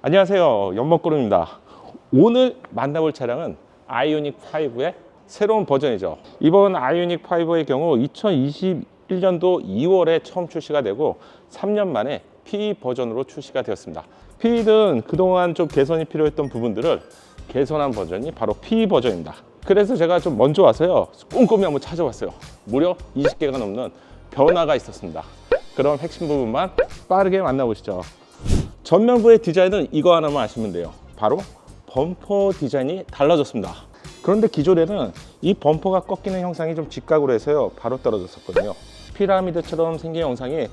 안녕하세요. 연먹구름입니다. 오늘 만나볼 차량은 아이오닉 5의 새로운 버전이죠. 이번 아이오닉 5의 경우 2021년도 2월에 처음 출시가 되고 3년 만에 P 버전으로 출시가 되었습니다. P는 그동안 좀 개선이 필요했던 부분들을 개선한 버전이 바로 P 버전입니다. 그래서 제가 좀 먼저 와서요 꼼꼼히 한번 찾아봤어요. 무려 20개가 넘는 변화가 있었습니다. 그럼 핵심 부분만 빠르게 만나보시죠 전면부의 디자인은 이거 하나만 아시면 돼요. 바로 범퍼 디자인이 달라졌습니다. 그런데 기존에는 이 범퍼가 꺾이는 형상이 좀 직각으로 해서요. 바로 떨어졌었거든요. 피라미드처럼 생긴 형상이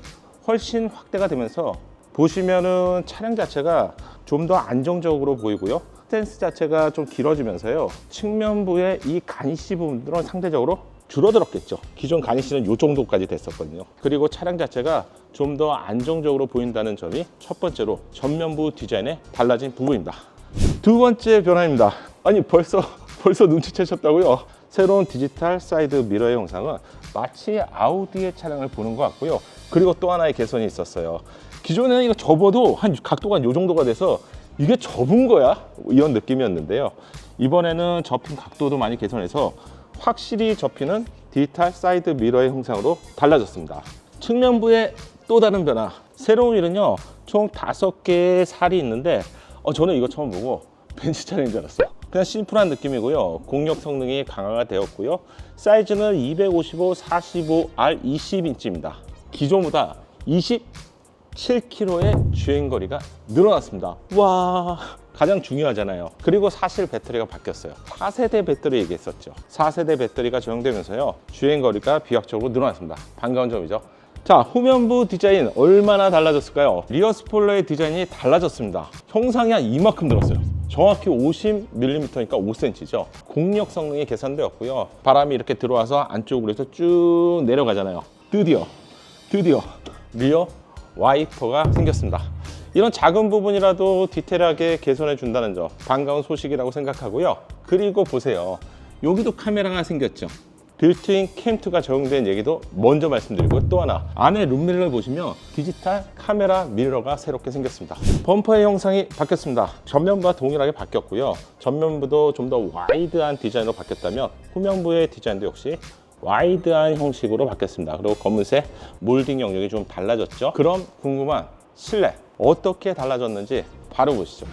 훨씬 확대가 되면서 보시면은 차량 자체가 좀 더 안정적으로 보이고요. 스탠스 자체가 좀 길어지면서요. 측면부의 이 가니시 부분들은 상대적으로 줄어들었겠죠. 기존 가니시는 이 정도까지 됐었거든요. 그리고 차량 자체가 좀 더 안정적으로 보인다는 점이 첫 번째로 전면부 디자인에 달라진 부분입니다. 두 번째 변화입니다. 아니 벌써 벌써 눈치채셨다고요? 새로운 디지털 사이드 미러의 영상은 마치 아우디의 차량을 보는 것 같고요. 그리고 또 하나의 개선이 있었어요. 기존에는 이거 접어도 한 각도가 요 정도가 돼서 이게 접은 거야? 이런 느낌이었는데요. 이번에는 접힌 각도도 많이 개선해서 확실히 접히는 디지털 사이드 미러의 형상으로 달라졌습니다. 측면부의 또 다른 변화. 새로운 휠은요, 총 다섯 개의 살이 있는데, 어, 저는 이거 처음 보고 벤츠 차량인 줄 알았어요. 그냥 심플한 느낌이고요. 공력 성능이 강화가 되었고요. 사이즈는 255, 45, R 20인치입니다. 기존보다 27km의 주행거리가 늘어났습니다. 와. 가장 중요하잖아요. 그리고 사실 배터리가 바뀌었어요. 4세대 배터리 얘기했었죠. 4세대 배터리가 적용되면서요. 주행거리가 비약적으로 늘어났습니다. 반가운 점이죠. 자, 후면부 디자인 얼마나 달라졌을까요? 리어 스포일러의 디자인이 달라졌습니다. 형상이 한 이만큼 들었어요. 정확히 50mm니까 5cm죠. 공력 성능이 개선되었고요. 바람이 이렇게 들어와서 안쪽으로 해서 쭉 내려가잖아요. 드디어, 드디어 리어 와이퍼가 생겼습니다. 이런 작은 부분이라도 디테일하게 개선해 준다는 점 반가운 소식이라고 생각하고요. 그리고 보세요. 여기도 카메라가 생겼죠. 빌트인 캠2가 적용된 얘기도 먼저 말씀드리고 또 하나 안에 룸밀러를 보시면 디지털 카메라 미러가 새롭게 생겼습니다 범퍼의 형상이 바뀌었습니다 전면부와 동일하게 바뀌었고요 전면부도 좀 더 와이드한 디자인으로 바뀌었다면 후면부의 디자인도 역시 와이드한 형식으로 바뀌었습니다 그리고 검은색 몰딩 영역이 좀 달라졌죠 그럼 궁금한 실내 어떻게 달라졌는지 바로 보시죠.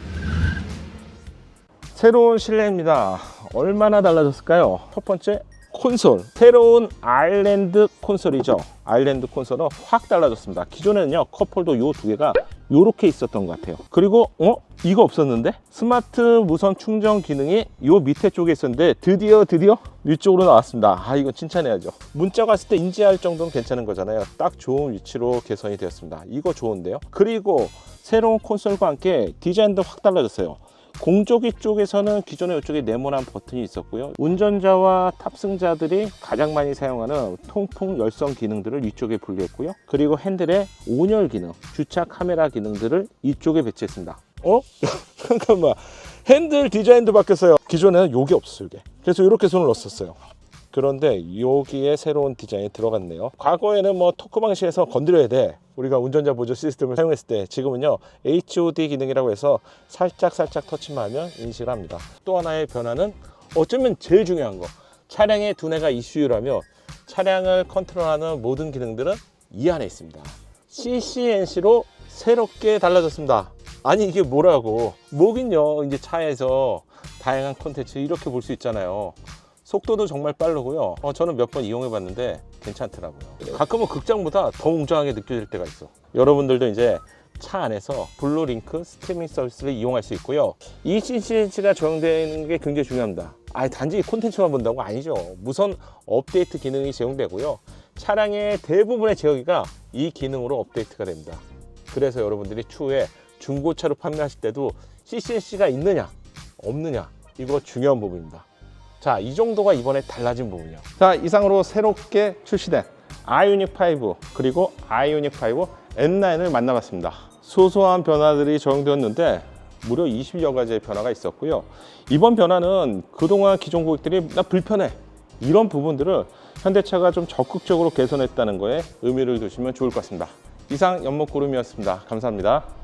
새로운 실내입니다. 얼마나 달라졌을까요? 첫 번째 콘솔 새로운 아일랜드 콘솔이죠. 아일랜드 콘솔은 확 달라졌습니다. 기존에는요 컵홀더 요 두 개가 요렇게 있었던 것 같아요. 그리고 어? 이거 없었는데? 스마트 무선 충전 기능이 요 밑에 쪽에 있었는데 드디어 드디어 위쪽으로 나왔습니다. 아 이거 칭찬해야죠. 문자 갔을 때 인지할 정도는 괜찮은 거잖아요. 딱 좋은 위치로 개선이 되었습니다. 이거 좋은데요. 그리고 새로운 콘솔과 함께 디자인도 확 달라졌어요 공조기 쪽에서는 기존에 이쪽에 네모난 버튼이 있었고요. 운전자와 탑승자들이 가장 많이 사용하는 통풍 열선 기능들을 이쪽에 분리했고요. 그리고 핸들의 온열 기능, 주차 카메라 기능들을 이쪽에 배치했습니다. 어? 잠깐만. 핸들 디자인도 바뀌었어요. 기존에는 요게 없었어요, 이게. 그래서 이렇게 손을 넣었었어요. 그런데 여기에 새로운 디자인이 들어갔네요. 과거에는 뭐 토크 방식에서 건드려야 돼. 우리가 운전자 보조 시스템을 사용했을 때 지금은요 HOD 기능이라고 해서 살짝 살짝 터치만 하면 인식을 합니다. 또 하나의 변화는 어쩌면 제일 중요한 거 차량의 두뇌가 이슈라며 차량을 컨트롤하는 모든 기능들은 이 안에 있습니다. CCNC로 새롭게 달라졌습니다. 아니 이게 뭐라고? 뭐긴요. 이제 차에서 다양한 콘텐츠 이렇게 볼 수 있잖아요. 속도도 정말 빠르고요. 어, 저는 몇 번 이용해 봤는데 괜찮더라고요. 가끔은 극장보다 더 웅장하게 느껴질 때가 있어. 여러분들도 이제 차 안에서 블루링크 스트리밍 서비스를 이용할 수 있고요. 이 CCNC가 적용되는 게 굉장히 중요합니다. 아, 단지 콘텐츠만 본다고 아니죠. 무선 업데이트 기능이 제공되고요. 차량의 대부분의 제어기가 이 기능으로 업데이트가 됩니다. 그래서 여러분들이 추후에 중고차로 판매하실 때도 CCNC가 있느냐, 없느냐, 이거 중요한 부분입니다. 자, 이 정도가 이번에 달라진 부분이요. 자, 이상으로 새롭게 출시된 아이오닉 5 그리고 아이오닉 5 N9을 만나봤습니다. 소소한 변화들이 적용되었는데 무려 20여 가지의 변화가 있었고요. 이번 변화는 그동안 기존 고객들이 나 불편해 이런 부분들을 현대차가 좀 적극적으로 개선했다는 거에 의미를 두시면 좋을 것 같습니다. 이상 연목구름이었습니다. 감사합니다.